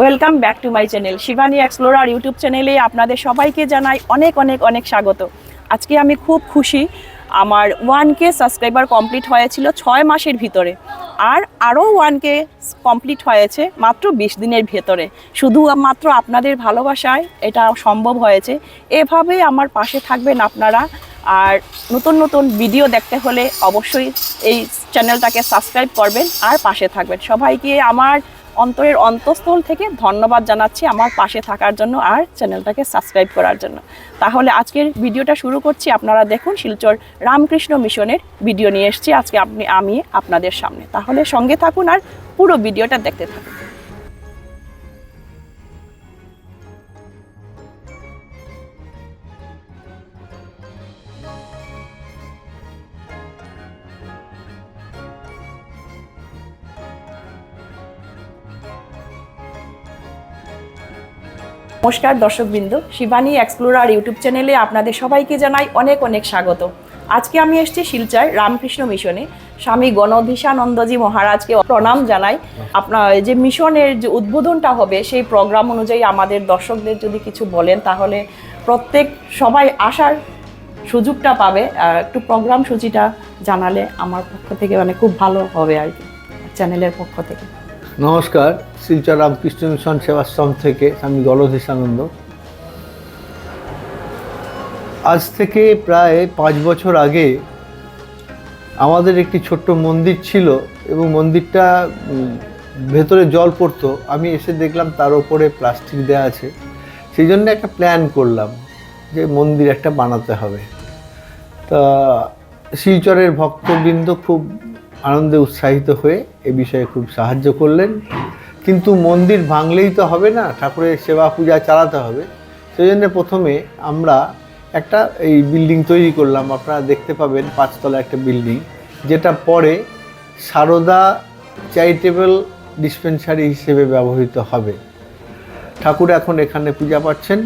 Welcome back to my channel Shivani explorer YouTube চ্যানেলে আপনাদের সবাইকে জানাই অনেক অনেক অনেক স্বাগত। আজকে আমি খুব খুশি, আমার ওয়ান কে সাবস্ক্রাইবার কমপ্লিট হয়েছিল ছয় মাসের ভিতরে। আর আরও ওয়ান কে কমপ্লিট হয়েছে মাত্র বিশ দিনের ভেতরে। শুধু মাত্র আপনাদের ভালোবাসায় এটা সম্ভব হয়েছে। এভাবেই আমার পাশে থাকবেন আপনারা। আর নতুন নতুন ভিডিও দেখতে হলে অবশ্যই এই চ্যানেলটাকে সাবস্ক্রাইব করবেন আর পাশে থাকবেন। সবাইকে আমার অন্তরের অন্তঃস্থল থেকে ধন্যবাদ জানাচ্ছি আমার পাশে থাকার জন্য আর চ্যানেলটাকে সাবস্ক্রাইব করার জন্য। তাহলে আজকের ভিডিওটা শুরু করছি। আপনারা দেখুন শিলচর রামকৃষ্ণ মিশনের ভিডিও নিয়ে এসছি। আজকে আপনি, আমি আপনাদের সামনে। তাহলে সঙ্গে থাকুন আর পুরো ভিডিওটা দেখতে থাকুন। নমস্কার দর্শকবৃন্দ, শিবানী এক্সপ্লোরার ইউটিউব চ্যানেলে আপনাদের সবাইকে জানাই অনেক অনেক স্বাগত। আজকে আমি এসেছি শিলচর রামকৃষ্ণ মিশনে। স্বামী গণধীশানন্দজি মহারাজকে প্রণাম জানাই। আপনার যে মিশনের যে উদ্বোধনটা হবে, সেই প্রোগ্রাম অনুযায়ী আমাদের দর্শকদের যদি কিছু বলেন, তাহলে প্রত্যেক সবাই আসার সুযোগটা পাবে। একটু প্রোগ্রাম সূচিটা জানালে আমার পক্ষ থেকে মানে খুব ভালো হবে আর কি, চ্যানেলের পক্ষ থেকে। নমস্কার, শিলচর রামকৃষ্ণ মিশন সেবাশ্রম থেকে আমি গলধীশানন্দ আজ থেকে প্রায় পাঁচ বছর আগে আমাদের একটি ছোট্ট মন্দির ছিল এবং মন্দিরটা ভেতরে জল পড়তো। আমি এসে দেখলাম তার ওপরে প্লাস্টিক দেওয়া আছে। সেই জন্য একটা প্ল্যান করলাম যে মন্দির একটা বানাতে হবে। তা শিলচরের ভক্তবৃন্দ খুব আনন্দে উৎসাহিত হয়ে এ বিষয়ে খুব সাহায্য করলেন। কিন্তু মন্দির ভাঙলেই তো হবে না, ঠাকুরের সেবা পূজা চালাতে হবে। সেই জন্য প্রথমে আমরা একটা এই বিল্ডিং তৈরি করলাম। আপনারা দেখতে পাবেন পাঁচতলা একটা বিল্ডিং, যেটা পরে সারদা চ্যারিটেবল ডিসপেন্সারি হিসেবে ব্যবহৃত হবে। ঠাকুর এখন এখানে পূজা পাচ্ছেন।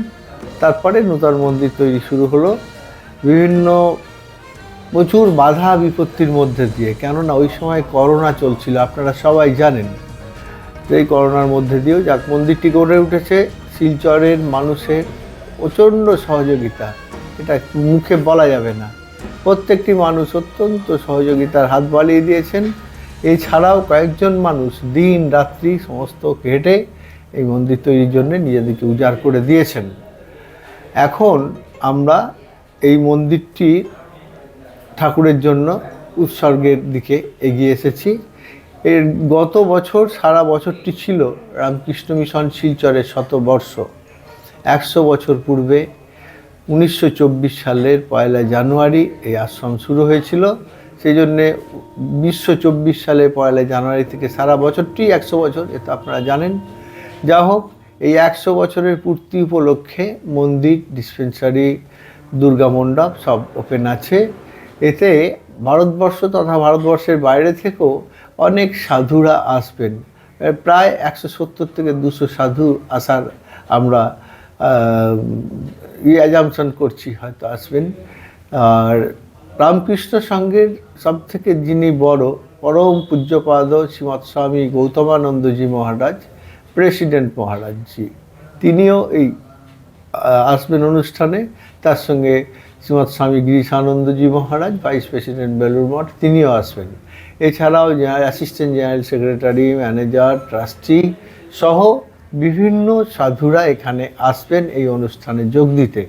তারপরে নূতন মন্দির তৈরি শুরু হলো। বিভিন্ন প্রচুর বাধা বিপত্তির মধ্যে দিয়ে, কেননা ওই সময় করোনা চলছিল, আপনারা সবাই জানেন। যে এই করোনার মধ্যে দিয়েও যাক, মন্দিরটি গড়ে উঠেছে, শিলচরের মানুষের প্রচণ্ড সহযোগিতা, এটা মুখে বলা যাবে না। প্রত্যেকটি মানুষ অত্যন্ত সহযোগিতার হাত বাড়িয়ে দিয়েছেন। এছাড়াও কয়েকজন মানুষ দিন, রাত্রি সমস্ত কেটে এই মন্দির তৈরির জন্য নিজেদেরকে উজাড় করে দিয়েছেন। এখন আমরা এই মন্দিরটি ঠাকুরের জন্য উৎসর্গের দিকে এগিয়ে এসেছি। এর গত বছর সারা বছরটি ছিল রামকৃষ্ণ মিশন শিলচরের শতবর্ষ। একশো বছর পূর্বে উনিশশো চব্বিশ সালের পয়লা জানুয়ারি এই আশ্রম শুরু হয়েছিল। সেই জন্যে বিশ্ব চব্বিশ সালে পয়লা জানুয়ারি থেকে সারা বছরটি একশো বছর, এটা আপনারা জানেন। যা হোক, এই একশো বছরের পূর্তি উপলক্ষে মন্দির, ডিসপেন্সারি, দুর্গা মণ্ডপ সব ওপেন আছে। এতে ভারতবর্ষ তথা ভারতবর্ষের বাইরে থেকেও অনেক সাধুরা আসবেন। প্রায় একশো সত্তর থেকে দুশো সাধু আসার আমরা অ্যাজামশন করছি হয়তো আসবেন। আর রামকৃষ্ণ সঙ্গের সব থেকে যিনি বড়, পরম পূজ্যপাদ শ্রীমৎ স্বামী গৌতমানন্দজি মহারাজ, প্রেসিডেন্ট মহারাজজি, তিনিও এই আসবেন অনুষ্ঠানে। তার সঙ্গে শ্রীমৎ স্বামী গিরিশানন্দজি মহারাজ ভাইস প্রেসিডেন্ট বেলুর মঠ তিনিও আসবেন। এছাড়াও assistant general secretary manager trustee সহ বিভিন্ন সাধুরা এখানে আসবেন এই অনুষ্ঠানে যোগ দিতে।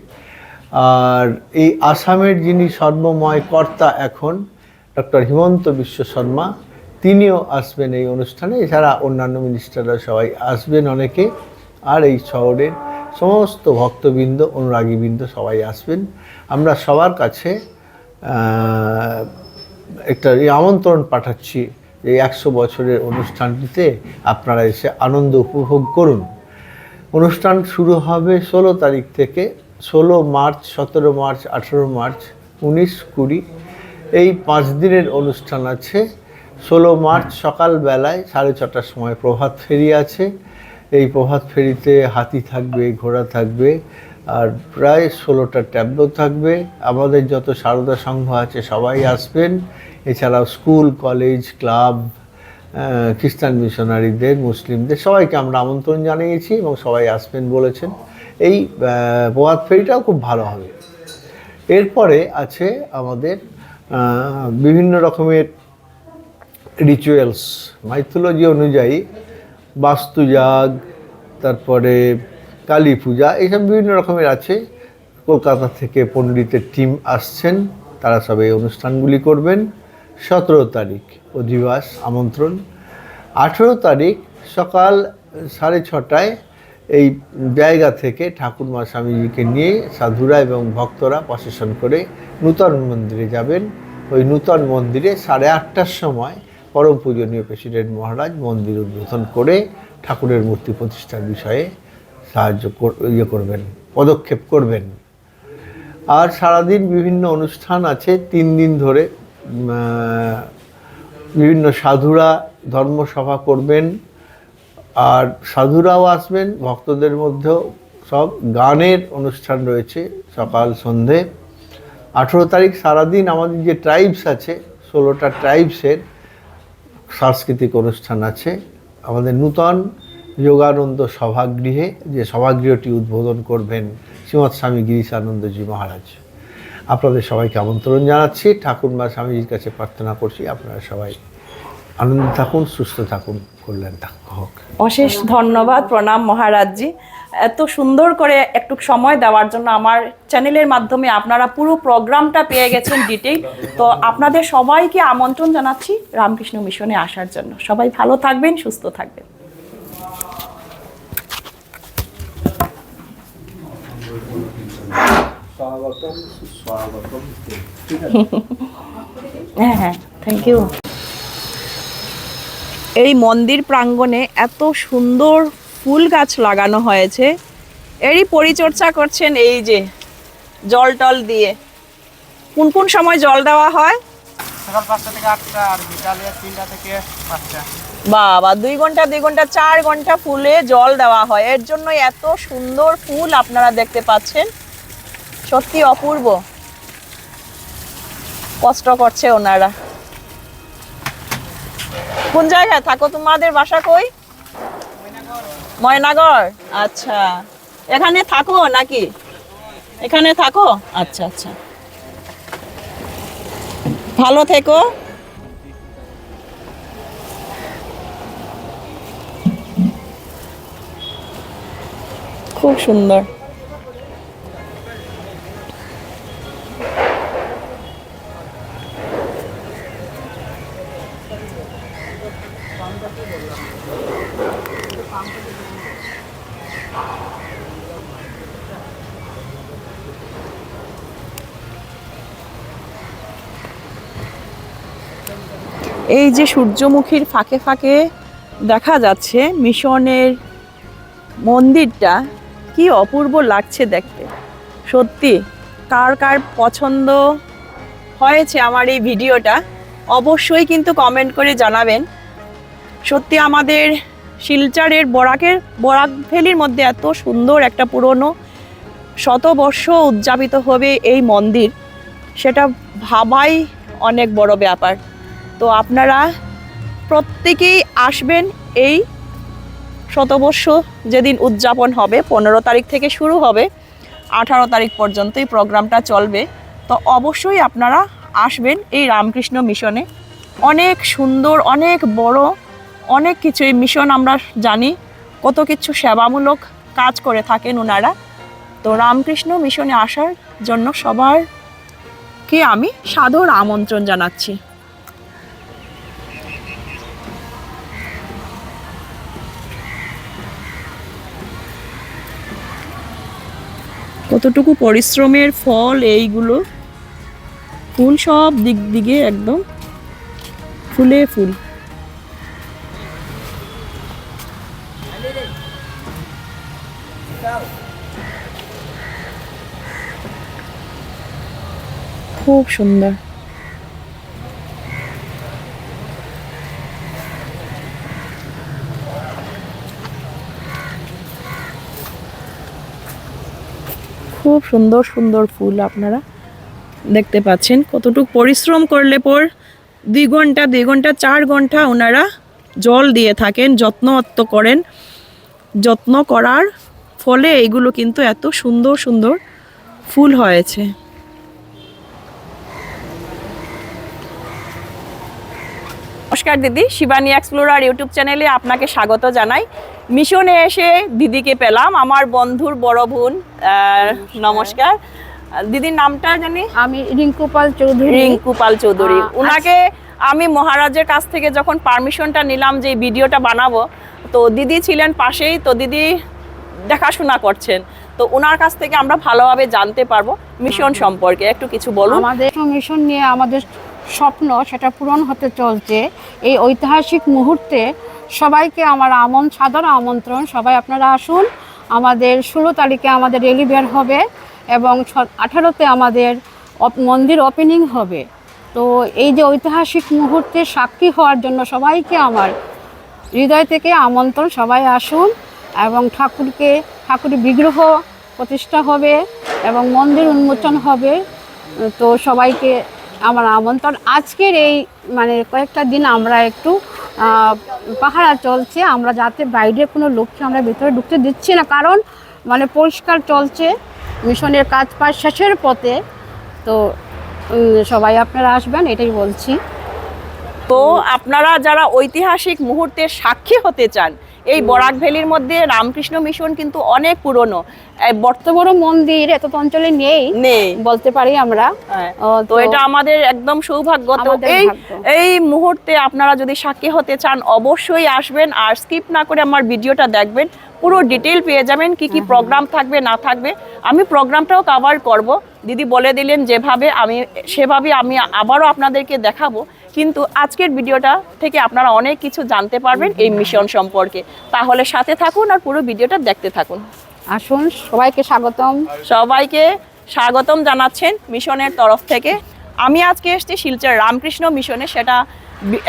আর এই আসামের যিনি সর্বময় কর্তা এখন ডক্টর হিমন্ত বিশ্ব শর্মা, তিনিও আসবেন এই অনুষ্ঠানে। এছাড়া অন্যান্য মিনিস্টাররা সবাই আসবেন অনেকে। আর এই শহরের সমস্ত ভক্তবৃন্দ, অনুরাগীবৃন্দ সবাই আসবেন। আমরা সবার কাছে একটা আমন্ত্রণ পাঠাচ্ছি এই একশো বছরের অনুষ্ঠানটিতে আপনারা এসে আনন্দ উপভোগ করুন। অনুষ্ঠান শুরু হবে ষোলো তারিখ থেকে, ষোলো মার্চ, সতেরো মার্চ, আঠেরো মার্চ, উনিশ কুড়ি। এই পাঁচ দিনের অনুষ্ঠান আছে। ষোলো মার্চ সকালবেলায় সাড়ে ছটার সময় প্রভাত ফেরি আছে। এই প্রভাত ফেরিতে হাতি থাকবে, ঘোড়া থাকবে, আর প্রায় ষোলোটা ট্যাবলো থাকবে। আমাদের যত সারদা সংঘ আছে, সবাই আসবেন। এছাড়াও স্কুল, কলেজ, ক্লাব খ্রিস্টান মিশনারিদের, মুসলিমদের, সবাইকে আমরা আমন্ত্রণ জানিয়েছি এবং সবাই আসবেন বলেছেন। এই প্রভাত ফেরিটাও খুব ভালো হবে। এরপরে আছে আমাদের বিভিন্ন রকমের রিচুয়ালস মাইথোলজি অনুযায়ী বাস্তুযাগ, তারপরে কালী পূজা এইসব বিভিন্ন রকমের আছে। কলকাতা থেকে পণ্ডিতের টিম আসছেন, তারা সব এই অনুষ্ঠানগুলি করবেন। সতেরো তারিখ অধিবাস আমন্ত্রণ। আঠেরো তারিখ সকাল সাড়ে ছটায় এই জায়গা থেকে ঠাকুরমা স্বামীজিকে নিয়ে সাধুরা এবং ভক্তরা প্রসেশন করে নূতন মন্দিরে যাবেন। ওই নূতন মন্দিরে সাড়ে আটটার সময় পরম পূজনীয় প্রেসিডেন্ট মহারাজ মন্দির উদ্বোধন করে ঠাকুরের মূর্তি প্রতিষ্ঠার বিষয়ে সাহায্য ইয়ে করবেন, পদক্ষেপ করবেন। আর সারাদিন বিভিন্ন অনুষ্ঠান আছে, তিন দিন ধরে বিভিন্ন সাধুরা ধর্মসভা করবেন, আর সাধুরাও আসবেন, ভক্তদের মধ্যেও সব গানের অনুষ্ঠান রয়েছে সকাল সন্ধে। আঠেরো তারিখ সারাদিন আমাদের যে ট্রাইবস আছে, ষোলোটা ট্রাইবসের সাংস্কৃতিক অনুষ্ঠান আছে। আমাদের নূতন যোগানন্দ সভাগৃহে যে সভাগৃহটি উদ্বোধন করবেন শ্রীমৎ স্বামী গিরিশানন্দজি মহারাজ। আপনাদের সবাইকে আমন্ত্রণ জানাচ্ছি। ঠাকুরমা স্বামীজির কাছে প্রার্থনা করছি। আপনারা সবাই আনন্দ থাকুন সুস্থ থাকুন কল্যাণ থাকুন হোক। অশেষ ধন্যবাদ প্রণাম মহারাজজি। এত সুন্দর করে একটু সময় দেওয়ার জন্য আমার চ্যানেলের মাধ্যমে আপনারা পুরো প্রোগ্রামটা পেয়ে গেছেন ডিটেইল। তো আপনাদের সবাইকে আমন্ত্রণ জানাচ্ছি রামকৃষ্ণ মিশনে আসার জন্য। সবাই ভালো থাকবেন সুস্থ থাকবেন। হ্যাঁ হ্যাঁ থ্যাংক ইউ এই মন্দির প্রাঙ্গণে এত সুন্দর ফুল গাছ লাগানো হয়েছে। এরই পরিচর্যা করছেন এই যে জল টল দিয়ে। কোন কোন সময় জল দেওয়া হয়? সকাল পাঁচটা থেকে আটটা আর বিকালে তিনটা থেকে পাঁচটা। বাবা দুই ঘণ্টা দুই ঘণ্টা চার ঘণ্টা ফুলে জল দেওয়া হয়। এর জন্য এত সুন্দর ফুল আপনারা দেখতে পাচ্ছেন। সত্যি অপূর্ব। কষ্ট করছে ওনারা। কোন জায়গায়? থাকো তোমাদের বাসা কই? ময়নাগর। আচ্ছা। এখানে থাকো নাকি? এখানে থাকো? আচ্ছা আচ্ছা। ভালো থেকো। খুব সুন্দর। এই যে সূর্যমুখীর ফাঁকে ফাঁকে দেখা যাচ্ছে মিশনের মন্দিরটা, কি অপূর্ব লাগছে দেখতে। সত্যি, কার কার পছন্দ হয়েছে আমার এই ভিডিওটা, অবশ্যই কিন্তু কমেন্ট করে জানাবেন। সত্যি আমাদের শিলচরের বরাকের, বরাক ভ্যালির মধ্যে এত সুন্দর একটা পুরনো শতবর্ষ উদযাপিত হবে এই মন্দির, সেটা ভাবাই অনেক বড় ব্যাপার। তো আপনারা প্রত্যেকেই আসবেন এই শতবর্ষ যেদিন উদযাপন হবে, পনেরো তারিখ থেকে শুরু হবে, আঠারো তারিখ পর্যন্ত এই প্রোগ্রামটা চলবে। তো অবশ্যই আপনারা আসবেন এই রামকৃষ্ণ মিশনে। অনেক সুন্দর, অনেক বড়, অনেক কিছু এই মিশন আমরা জানি। কত কিছু সেবামূলক কাজ করে থাকেন ওনারা তো রামকৃষ্ণ মিশনে আসার জন্য সবার সবারকে আমি সাদর আমন্ত্রণ জানাচ্ছি। কতটুকু পরিশ্রমের ফল এইগুলো? ফুল সব দিক দিকে একদম ফুলে ফুল। খুব সুন্দর। খুব সুন্দর সুন্দর ফুল আপনারা দেখতে পাচ্ছেন। কতটুকু পরিশ্রম করলে পর দুই ঘণ্টা দুই ঘণ্টা, চার ঘণ্টা ওনারা জল দিয়ে থাকেন যত্নত্ব করেন। যত্ন করার ফলে এগুলো কিন্তু এত সুন্দর সুন্দর ফুল হয়েছে। নমস্কার দিদি, শিবানী এক্সপ্লোরার ইউটিউব চ্যানেলে আপনাকে স্বাগত জানাই। মিশনে এসে দিদিকে পেলাম আমার বন্ধুর বড় বোন নমস্কার। দিদির নামটা জানি? আমি রিঙ্কু পাল চৌধুরী। রিঙ্কু পাল চৌধুরী। আহ, উনাকে আমি মহারাজের কাছ থেকে যখন পারমিশনটা নিলাম যে ভিডিওটা বানাবো তো দিদি ছিলেন পাশেই তো দিদি দেখাশোনা করছেন। তো ওনার কাছ থেকে আমরা ভালোভাবে জানতে পারব মিশন সম্পর্কে। একটু কিছু বলুন। আমাদের মিশন নিয়ে আমাদের স্বপ্ন সেটা পূরণ হতে চলছে। এই ঐতিহাসিক মুহূর্তে সবাইকে আমার আমন সাদর আমন্ত্রণ। সবাই আপনারা আসুন। আমাদের ষোলো তারিখে আমাদের রেলি বের হবে এবং আঠারোতে আমাদের মন্দির ওপেনিং হবে। তো এই যে ঐতিহাসিক মুহূর্তে সাক্ষী হওয়ার জন্য সবাইকে আমার হৃদয় থেকে আমন্ত্রণ, সবাই আসুন এবং ঠাকুরকে ঠাকুরের বিগ্রহ প্রতিষ্ঠা হবে এবং মন্দির উন্মোচন হবে। তো সবাইকে আমার আমন্ত্রণ। আজকের এই মানে কয়েকটা দিন আমরা একটু পাহারা চলছে, আমরা যাতে বাইরে কোনো লোককে আমরা ভিতরে ঢুকতে দিচ্ছি না, কারণ মানে পরিষ্কার চলছে, মিশনের কাজ পাশ শেষের পথে, তো সবাই আপনারা আসবেন, এটাই বলছি। তো আপনারা যারা ঐতিহাসিক মুহূর্তের সাক্ষী হতে চান এই বরাক ভ্যালির মধ্যে রামকৃষ্ণ মিশন কিন্তু অনেক পুরনো। এই বর্ত- বড় মন্দির এত অঞ্চলে নেই নেই। বলতে পারি আমরা। হ্যাঁ, তো এটা আমাদের একদম সৌভাগ্য। তো এই এই মুহূর্তে আপনারা যদি সাক্ষী হতে চান অবশ্যই আসবেন আর স্কিপ না করে আমার ভিডিওটা দেখবেন। পুরো ডিটেল পেয়ে যাবেন কি কি প্রোগ্রাম থাকবে না থাকবে। আমি প্রোগ্রামটাও কভার করব। দিদি বলে দিলেন যেভাবে আমি সেভাবে আমি আবারও আপনাদেরকে দেখাবো। কিন্তু আজকের ভিডিওটা থেকে আপনারা অনেক কিছু জানতে পারবেন এই মিশন সম্পর্কে। তাহলে সাথে থাকুন আর পুরো ভিডিওটা দেখতে থাকুন। আসুন সবাইকে স্বাগতম। সবাইকে স্বাগতম জানাচ্ছেন মিশনের তরফ থেকে। আমি আজকে এসেছি শিলচর রামকৃষ্ণ মিশনে সেটা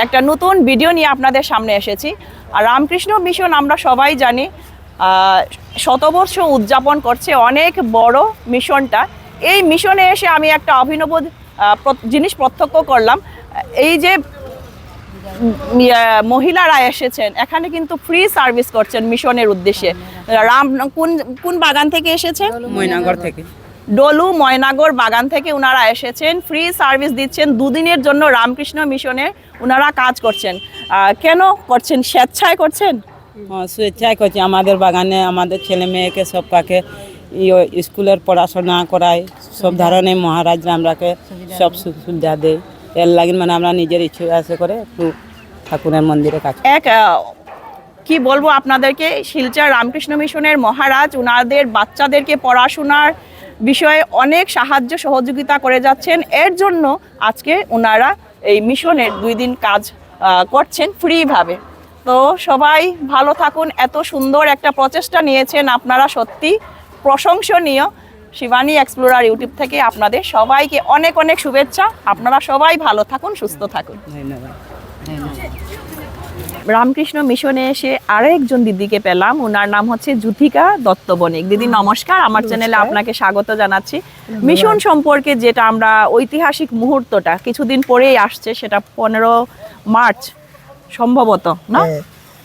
একটা নতুন ভিডিও নিয়ে আপনাদের সামনে এসেছি। আর রামকৃষ্ণ মিশন আমরা সবাই জানি শতবর্ষ উদযাপন করছে অনেক বড় মিশনটা। এই মিশনে এসে আমি একটা অভিনব জিনিস প্রত্যক্ষ করলাম। এই যে মহিলারা এসেছেন এখানে কিন্তু ফ্রি সার্ভিস করছেন মিশনের উদ্দেশ্যে। রাম কোন কোন বাগান থেকে এসেছেন? ময়নাগর থেকে। ডলু ময়নাগর বাগান থেকে ওনারা এসেছেন ফ্রি সার্ভিস দিচ্ছেন দুদিনের জন্য রামকৃষ্ণ মিশনে ওনারা কাজ করছেন। কেন করছেন? স্বেচ্ছায় করছেন? হ্যাঁ, স্বেচ্ছায় করছি। আমাদের বাগানে আমাদের ছেলে মেয়েকে সব কাকে ইয়ে স্কুলের পড়াশোনা করায় সব ধরনের মহারাজরা আমরাকে সব সুবিধা দেয়। এর লাগে মানে আমরা নিজের ইচ্ছে আছে করে একটু ঠাকুরের মন্দিরে কাজ এক কি বলব আপনাদেরকে, শিলচর রামকৃষ্ণ মিশনের মহারাজ ওনাদের বাচ্চাদেরকে পড়াশোনার বিষয়ে অনেক সাহায্য সহযোগিতা করে যাচ্ছেন। এর জন্য আজকে ওনারা এই মিশনের দুই দিন কাজ করছেন ফ্রিভাবে। তো সবাই ভালো থাকুন, এত সুন্দর একটা প্রচেষ্টা নিয়েছেন আপনারা সত্যি প্রশংসনীয়। শিবানী এক্সপ্লোরার ইউটিউব থেকে আপনাদের সবাইকে অনেক অনেক শুভেচ্ছা। আপনারা সবাই ভালো থাকুন সুস্থ থাকুন। রামকৃষ্ণ মিশনে এসে আরেকজন দিদিকে পেলাম। ওনার নাম হচ্ছে জুথিকা দত্ত বণিক দিদি নমস্কার। আমার চ্যানেলে আপনাকে স্বাগত জানাচ্ছি। মিশন সম্পর্কে যেটা আমরা ঐতিহাসিক মুহূর্তটা কিছুদিন পরেই আসছে সেটা পনেরো মার্চ সম্ভবত না? হ্যাঁ।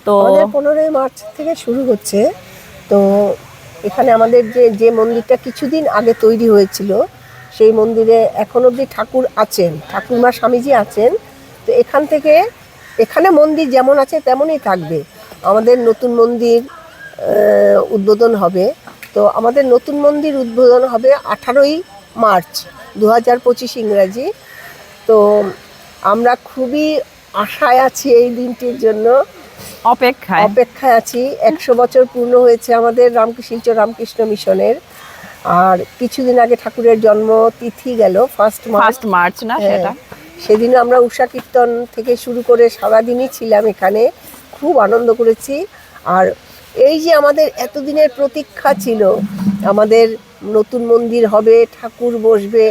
তো পনেরোই মার্চ থেকে শুরু হচ্ছে। তো এখানে আমাদের যে যে মন্দিরটা কিছুদিন আগে তৈরি হয়েছিল, সেই মন্দিরে এখন অবধি ঠাকুর আছেন, ঠাকুরমা স্বামীজি আছেন। তো এখান থেকে, এখানে মন্দির যেমন আছে তেমনই থাকবে। আমাদের নতুন মন্দির উদ্বোধন হবে। তো আমাদের নতুন মন্দির উদ্বোধন হবে আঠারোই মার্চ দু হাজার পঁচিশ ইংরাজি। তো আমরা খুবই আশায় আছি এই দিনটির জন্য। অপেক্ষায়। অপেক্ষায় আছি। একশো বছর পূর্ণ হয়েছে আমাদের রামকৃষ্ণ রামকৃষ্ণ মিশনের। আর কিছুদিন আগে ঠাকুরের জন্ম তিথি গেল ফার্স্ট ফার্স্ট মার্চ না সেটা? সেদিন আমরা উষা কীর্তন থেকে শুরু করে সারাদিনই ছিলাম এখানে। খুব আনন্দ করেছি। আর এই যে আমাদের এতদিনের প্রতীক্ষা ছিল আমাদের নতুন মন্দির হবে ঠাকুর বসবে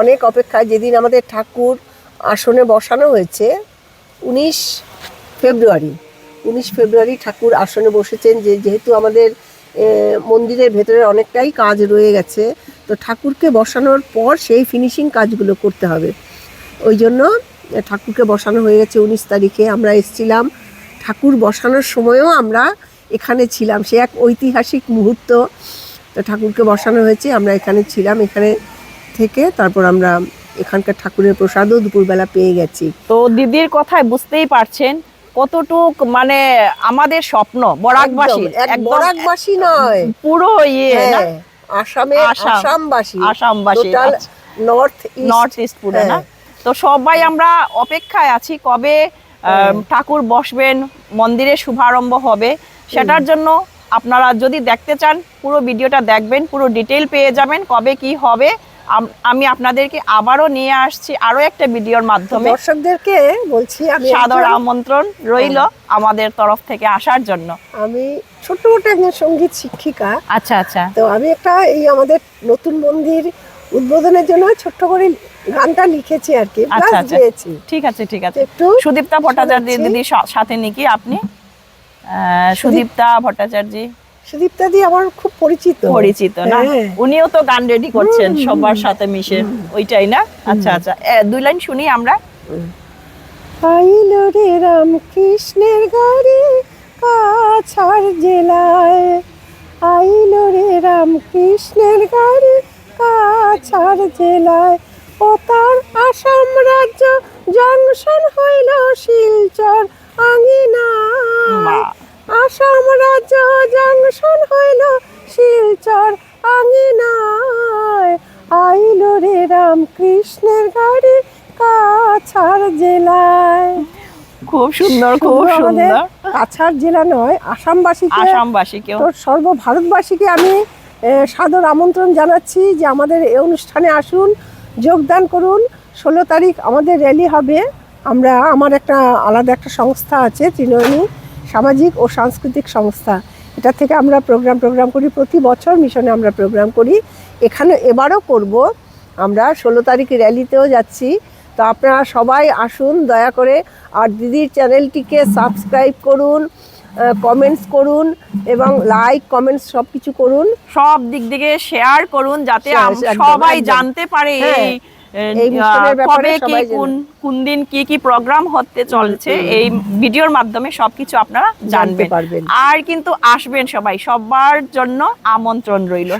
অনেক অপেক্ষা যেদিন আমাদের ঠাকুর আসনে বসানো হয়েছে উনিশ ফেব্রুয়ারি। উনিশ ফেব্রুয়ারি ঠাকুর আসনে বসেছেন যে যেহেতু আমাদের মন্দিরের ভেতরে অনেকটাই কাজ রয়ে গেছে, তো ঠাকুরকে বসানোর পর সেই ফিনিশিং কাজগুলো করতে হবে। ওই জন্য ঠাকুরকে বসানো হয়ে গেছে উনিশ তারিখে। আমরা এসেছিলাম, ঠাকুর বসানোর সময়ও আমরা এখানে ছিলাম। সে এক ঐতিহাসিক মুহূর্ত। তো ঠাকুরকে বসানো হয়েছে, আমরা এখানে ছিলাম। এখানে থেকে তারপর আমরা এখানকার ঠাকুরের প্রসাদও দুপুরবেলা পেয়ে গেছি। তো দিদির কথায় বুঝতেই পারছেন কতটুক মানে আমাদের স্বপ্ন বরাকবাসী এক বরাকবাসী নয়। পুরো ইয়ে হ্যাঁ, আসামে আসামবাসী। আসামবাসী। নর্থ নর্থ ইস্ট পুরো না? তো সবাই আমরা অপেক্ষায় আছি কবে ঠাকুর বসবেন মন্দিরের শুভারম্ভ হবে সেটার জন্য আপনারা যদি দেখতে চান পুরো ভিডিওটা দেখবেন পুরো ডিটেল পেয়ে যাবেন কবে কি হবে আম- আপনাদেরকে আবারও নিয়ে আসছি আরও একটা ভিডিওর মাধ্যমে। দর্শকদেরকে বলছি আমি সাদর আমন্ত্রণ রইল আমাদের তরফ থেকে আসার জন্য। আমি মোটো একজন সংগীত শিক্ষিকা। আচ্ছা আচ্ছা। তো আমি একটা এই আমাদের নতুন মন্দির উদ্বোধনের জন্য ছোট্ট করে গানটা লিখেছি আর কি আচ্ছা আচ্ছা। ঠিক আছে ঠিক আছে। একটু সুদীপ্তা ভট্টাচার্য দিদি সাথে নাকি আপনি? সুদীপ্তা ভট্টাচার্য। সুদীপ্তা দি আমার খুব পরিচিত। পরিচিত না? হ্যাঁ। উনিও তো গান রেডি করছেন সবার সাথে মিশে ওইটাই না? আচ্ছা আচ্ছা। দুই লাইন শুনি আমরা। আইল রে রাম কৃষ্ণের গাড়ি কাছাড় জেলায়। আইল রে রাম কৃষ্ণের গাড়ি কাছাড় জেলায়। ও তার আসাম রাজ্য জংশন হইল শিলচর আঙিনা। আসাম রাজ্য জংশন হইল শিলচর আঙিনায়। আইল রে রাম কৃষ্ণের গাড়ি কাছাড় জেলায়। খুব সুন্দর খুব সুন্দর। কাছাড় জেলা নয় আসামবাসীকে। আসামবাসীকেও। তো সর্বভারতবাসীকে আমি সাদর আমন্ত্রণ জানাচ্ছি যে আমাদের এই অনুষ্ঠানে আসুন যোগদান করুন। ষোলো তারিখ আমাদের র্যালি হবে। আমরা আমার একটা আলাদা একটা সংস্থা আছে তৃণমূলী সামাজিক ও সাংস্কৃতিক সংস্থা। এটা থেকে আমরা প্রোগ্রাম প্রোগ্রাম করি। প্রতি বছর মিশনে আমরা প্রোগ্রাম করি। এখানে এবারও করব। আমরা ষোলো তারিখ র্যালিতেও যাচ্ছি। তো আপনারা সবাই আসুন দয়া করে। আর দিদির চ্যানেলটিকে সাবস্ক্রাইব করুন কমেন্টস করুন এবং লাইক কমেন্টস সব কিছু করুন। সব দিক থেকে শেয়ার করুন যাতে সবাই জানতে পারে কবে কি কোন কোন দিন কি কি প্রোগ্রাম হতে চলছে এই ভিডিওর মাধ্যমে সবকিছু আপনারা জানবেন। পারবেন। আর কিন্তু আসবেন সবাই সবার জন্য আমন্ত্রণ রইল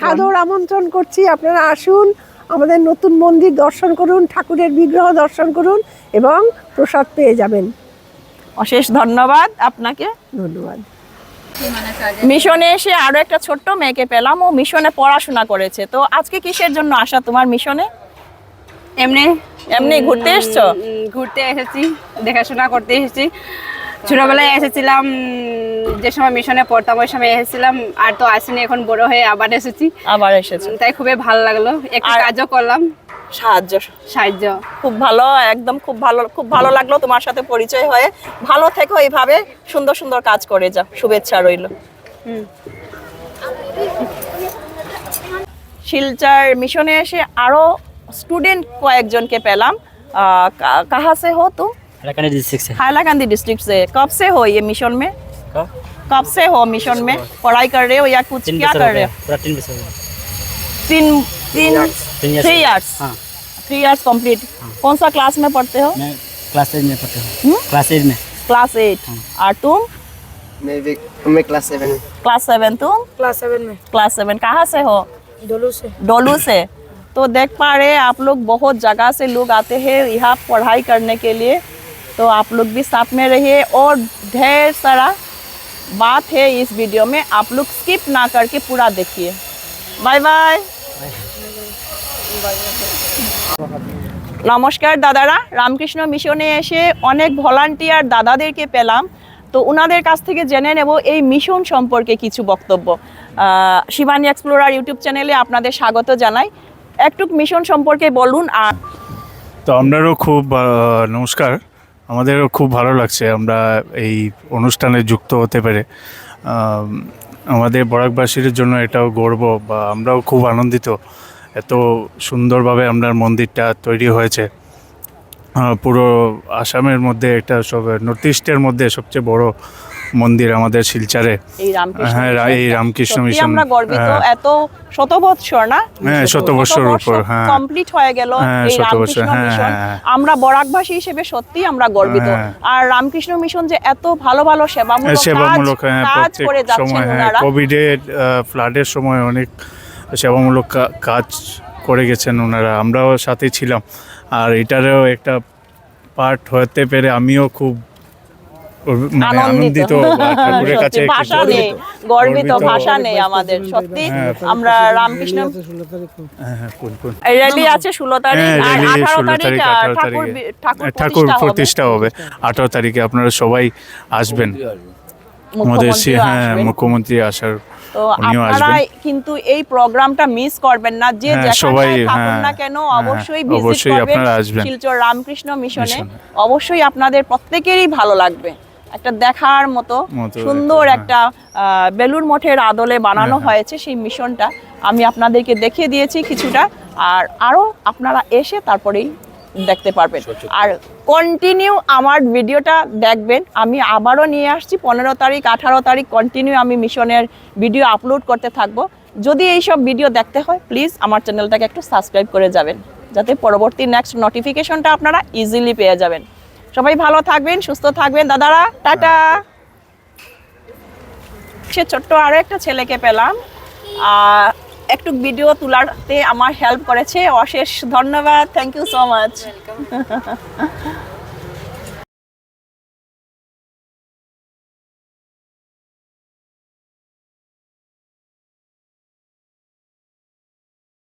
সাদর আমন্ত্রণ করছি আপনারা আসুন আমাদের নতুন মন্দির দর্শন করুন ঠাকুরের বিগ্রহ দর্শন করুন এবং প্রসাদ পেয়ে যাবেন। অশেষ ধন্যবাদ আপনাকে। ধন্যবাদ। মিশনে এসে আরও একটা ছোট্ট মেয়েকে পেলাম। ও মিশনে পড়াশোনা করেছে। তো আজকে কিসের জন্য আসা তোমার মিশনে? এমনি এমনি ঘুরতে এসছো? ঘুরতে এসেছি দেখাশোনা করতে এসেছি। ছোটবেলায় এসেছিলাম যে সময় মিশনে পড়তাম ওই সময় এসেছিলাম আর তো আসিনি এখন বড় হয়ে আবার এসেছি। আবার এসেছি। তাই খুবই ভালো লাগল। একটু কাজও করলাম। সাহায্য। সাহায্য। খুব ভালো একদম খুব ভালো খুব ভালো লাগল তোমার সাথে পরিচয় হয়ে। ভালো থেকো এইভাবে সুন্দর সুন্দর কাজ করে যাও। শুভেচ্ছা রইল। শিলচার মিশনে এসে আরও স্টুডেন্ট কয়েকজনকে পেলাম। কাহাসে হো তো? হাইলাকান্দি डिस्ट्रिक्ट সে। হো এই ইয়ে মিশন মে? मिशन में कब से हो मिशन में पढ़ाई कर रहे हो या कुछ क्या कर रहे हो तीन three years three years complete कौन सा क्लास में पढ़ते हो? क्लास एट में क्लास हम्म? एट में। क्लास एट और तुम? मैं क्लास सेवन क्लास सेवन तुम? क्लास सेवन में। क्लास सेवन कहाँ से हो? डोलू से। डोलू से। तो देख पा रहे आप लोग बहुत जगह से लोग आते हैं यहाँ पढ़ाई करने के लिए। तो आप लोग भी साथ में रहिए और ढेर सारा बात है इस वीडियो में। आप लोग स्किप ना करके पूरा देखिए। बाय बाय নমস্কার, দাদারা। রামকৃষ্ণ মিশনে এসে অনেক ভলান্টিয়ার দাদাদেরকে পেলাম। তো ওনাদের কাছ থেকে জেনে নেব এই মিশন সম্পর্কে কিছু বক্তব্য। শিবানী এক্সপ্লোরার ইউটিউব চ্যানেলে আপনাদের স্বাগত জানাই। একটু মিশন সম্পর্কে বলুন আর তো আমরারও খুব নমস্কার। আমাদেরও খুব ভালো লাগছে আমরা এই অনুষ্ঠানে যুক্ত হতে পেরে। আমাদের বরাকবাসীর জন্য এটাও গর্ব বা আমরাও খুব আনন্দিত। এত সুন্দরভাবে আপনার মন্দিরটা তৈরি হয়েছে। পুরো আসামের মধ্যে এটা সব নর্থ ইস্টের মধ্যে সবচেয়ে বড় মন্দির আমাদের শিলচারে। এই রামকৃষ্ণ হ্যাঁ, এই রামকৃষ্ণ মিশন, আমরা গর্বিত। হ্যাঁ। এত শত বৎসর না? হ্যাঁ শত বছর উপর হ্যাঁ। কমপ্লিট হয়ে গেল এই বছর, রামকৃষ্ণ মিশন। আমরা বরাকবাসী হিসেবে সত্যি আমরা গর্বিত। হ্যাঁ। আর রামকৃষ্ণ মিশন যে এত ভালো ভালো সেবামূলক কাজ সেবামূলক হ্যাঁ কাজ করে যাচ্ছেন হ্যাঁ ওনারা। কোভিডের ফ্লাডের সময় অনেক সেবামূলক কাজ করে গেছেন ওনারা আমরাও সাথে ছিলাম আর এটারও একটা পার্ট হতে পেরে আমিও খুব মানে আনন্দিত ঠাকুরের কাছে গর্বিত। নেই গর্বিত গর্বিত। ভাষা নেই আমাদের সত্যি হ্যাঁ। আমরা রামকৃষ্ণ হ্যাঁ, হ্যাঁ, কোন, কোন। র্যালি আছে ষোলো তারিখ হ্যাঁ, আঠারো তারিখ তারিখ, আহ, 18 ঠাকুর তারিখে। ঠাকুর ঠাকুর প্রতিষ্ঠা হবে। আঠারো তারিখে আপনারা সবাই আসবেন আমাদের হ্যাঁ মুখ্যমন্ত্রী আসার তো আপনারা কিন্তু এই প্রোগ্রামটা মিস করবেন না। যে হ্যাঁ, সবাই, থাকুন হ্যাঁ, না কেন হ্যাঁ, অবশ্যই ভিজিট করবেন। শিলচর রামকৃষ্ণ মিশনে। অবশ্যই আপনাদের প্রত্যেকেরই ভালো লাগবে। একটা দেখার মতো সুন্দর একটা, বেলুর মঠের আদলে বানানো হ্যাঁ, হয়েছে সেই মিশনটা। আমি আপনাদেরকে দেখিয়ে দিয়েছি কিছুটা। আর আরও আপনারা এসে তারপরেই দেখতে পারবেন। আর কন্টিনিউ আমার ভিডিওটা দেখবেন। আমি আবারও নিয়ে আসছি পনেরো তারিখ আঠারো তারিখ কন্টিনিউ আমি মিশনের ভিডিও আপলোড করতে থাকব। যদি এই সব ভিডিও দেখতে হয় প্লিজ আমার চ্যানেলটাকে একটু সাবস্ক্রাইব করে যাবেন। যাতে পরবর্তী নেক্সট নোটিফিকেশনটা আপনারা ইজিলি পেয়ে যাবেন। সবাই ভালো থাকবেন সুস্থ থাকবেন। দাদারা টাটা। সে ছোট্ট আরও একটা ছেলেকে পেলাম। আর একটু ভিডিও তোলাতে আমার হেল্প করেছে। অশেষ ধন্যবাদ। Thank you so much